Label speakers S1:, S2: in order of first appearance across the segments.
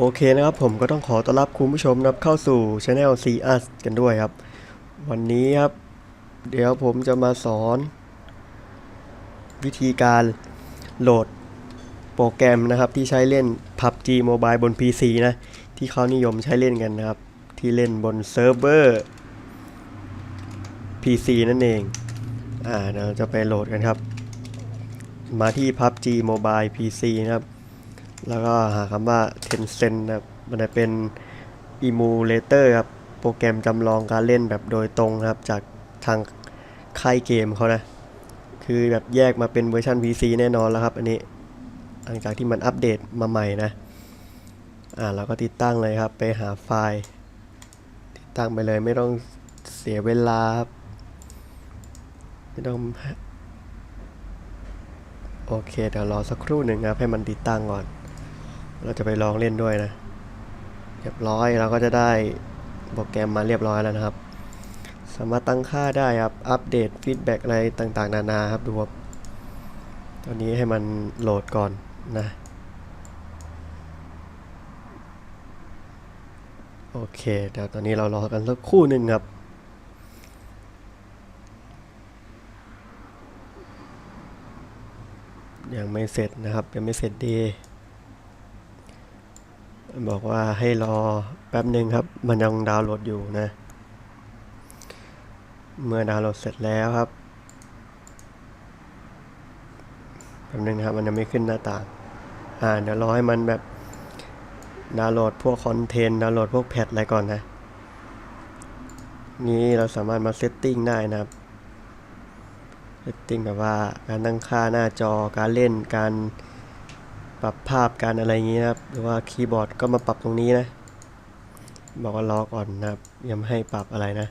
S1: โอเคนะครับผมก็ต้องขอต้อนรับคุณผู้ชมนะครับเข้าสู่ช anel C Us กันด้วยครับ วันนี้ครับ เดี๋ยวผมจะมาสอน วิธีการโหลดโปรแกรมนะครับ ที่ใช้เล่น PUBG Mobile บน PC นะ ที่เขานิยมใช้เล่นกันนะครับ ที่เล่นบนเซิร์ฟเวอร์ PC นั่นเอง อ่าเดี๋ยวเราจะไปโหลดกันครับ มาที่ PUBG Mobile PC นะครับ แล้วก็หาคำว่า Tencent นะครับมันจะเป็น emulator ครับโปรแกรมจำลองการเล่นแบบโดยตรงครับ จากทางค่ายเกมเขานะ คือแบบแยกมาเป็นเวอร์ชัน PC แน่นอนแล้วครับ อันนี้หลังจากที่มันอัปเดตมาใหม่นะ อ่าเราก็ติดตั้งเลยครับ ไปหาไฟล์ ติดตั้งไปเลยไม่ต้องเสียเวลาครับไม่ต้องโอเคเดี๋ยวรอสักครู่หนึ่งครับให้มันติดตั้งก่อน เราจะไปลองเล่นด้วยนะ เรียบร้อยเราก็จะได้โปรแกรมมาเรียบร้อยแล้วนะครับ สามารถตั้งค่าได้ครับ อัปเดตฟีดแบ็กอะไรต่างๆ นานาครับดูครับตอนนี้ให้มันโหลดก่อนนะ โอเคเดี๋ยวตอนนี้เรารอกันสักคู่หนึ่งครับยังไม่เสร็จนะครับ ยังไม่เสร็จดี บอกว่าให้รอแป๊บหนึ่งครับ มันยังดาวน์โหลดอยู่นะ เมื่อดาวน์โหลดเสร็จแล้วครับแป๊บหนึงนะครับมันยังไม่ขึ้นหน้าต่าง อ่าเดี๋ยวรอให้มันแบบดาวน์โหลดพวกคอนเทนต์ดาวน์โหลดพวกแพทอะไรก่อนนะ นี้เราสามารถมาเซตติ้งได้นะครับเซตติ้งแบบว่าการตั้งค่าหน้าจอการเล่นการ ปรับภาพการอะไรอย่างนี้นะครับ หรือว่าคีย์บอร์ดก็มาปรับตรงนี้นะ บอกว่ารอก่อนนะครับยังไม่ให้ปรับอะไรนะ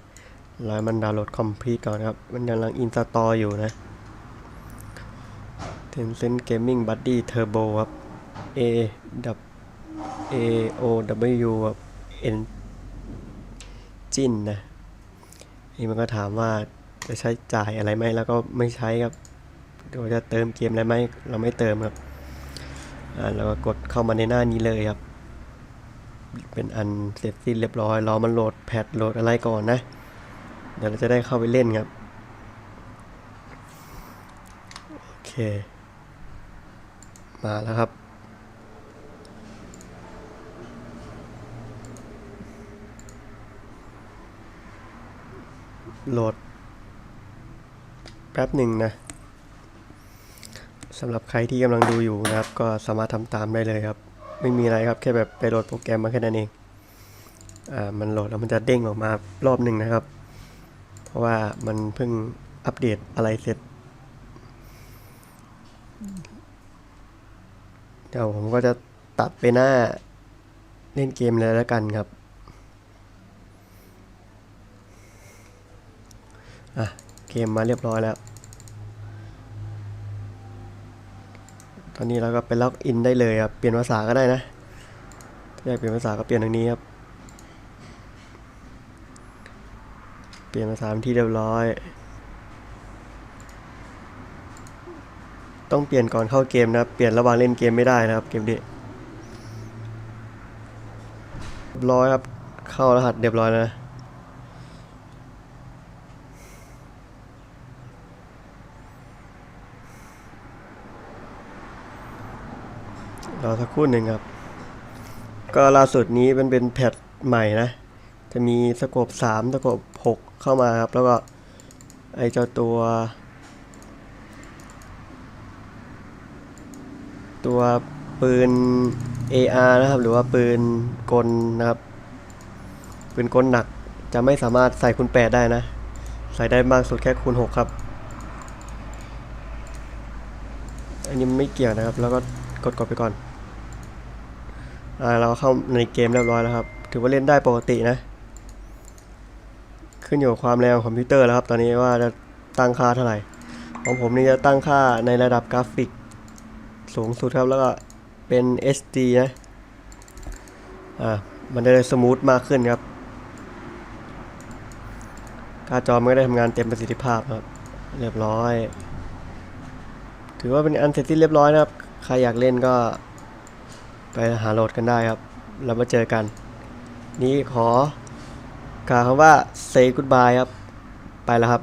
S1: รอมันดาวน์โหลดคอมพลีทก่อนครับ มันกำลังอินสตอลอยู่นะ Tencent Gaming Buddy Turbo ครับ A W A O W ครับ N จินนะนี่มันก็ถามว่าจะใช้จ่ายอะไรไหมแล้วก็ไม่ใช้ครับเดี๋ยวจะเติมเกมอะไรไหมเราไม่เติมครับ อ่าเราก็กดเข้ามาในหน้านี้เลยครับ เป็นอันเสร็จสิ้นเรียบร้อยรอมันโหลดแพทโหลดอะไรก่อนนะ เดี๋ยวเราจะได้เข้าไปเล่นครับโอเค มาแล้วครับโหลดแป๊บหนึ่งนะ สำหรับใครที่กำลังดูอยู่นะครับ ก็สามารถทำตามได้เลยครับ ไม่มีอะไรครับแค่แบบไปโหลดโปรแกรมมาแค่นั้นเองอ่ามันโหลดแล้วมันจะเด้งออกมารอบหนึ่งนะครับ เพราะว่ามันเพิ่งอัปเดตอะไรเสร็จเดี๋ยวผมก็จะตัดไปหน้าเล่นเกมเลยแล้วกันครับอะเกมมาเรียบร้อยแล้ว ตอนนี้เราก็ไปล็อกอินได้เลยครับ เปลี่ยนภาษาก็ได้นะถ้าอยากเปลี่ยนภาษาก็เปลี่ยนทางนี้ครับ เปลี่ยนภาษาเป็นที่เรียบร้อย ต้องเปลี่ยนก่อนเข้าเกมนะครับเปลี่ยนระหว่างเล่นเกมไม่ได้นะครับ เกมนี้เรียบร้อยครับ เข้ารหัสเรียบร้อยแล้วนะ รอสักครู่หนึ่งครับ ก็ล่าสุดนี้มันเป็นแพทใหม่นะ จะมีสโคป3สโคป6เข้ามาครับ แล้วก็ไอเจ้าตัว ตัวปืน AR นะครับ หรือว่าปืนกลนะครับ ปืนกลหนักจะไม่สามารถใส่คูณ8ได้นะ ใส่ได้มากสุดแค่คูณ6ครับ อันนี้ไม่เกี่ยวนะครับ แล้วก็ กดกดไปก่อนอ่าเราเข้าในเกมเรียบร้อยแล้วครับ ถือว่าเล่นได้ปกตินะ ขึ้นอยู่กับความแรงของคอมพิวเตอร์แล้วครับ ตอนนี้ว่าจะตั้งค่าเท่าไหร่ ของผมนี่จะตั้งค่าในระดับกราฟิก สูงสุดครับแล้วก็เป็น HD นะอ่ามันจะได้สมูทมากขึ้นครับการจอมันก็ได้ทำงานเต็มประสิทธิภาพครับ เรียบร้อย ถือว่าเป็นอันเสร็จสิ้นเรียบร้อยนะครับ ใครอยากเล่นก็ไปหาโหลดกันได้ครับ แล้วมาเจอกัน นี้ขอกล่าวคำว่า say goodbye ครับ ไปแล้วครับ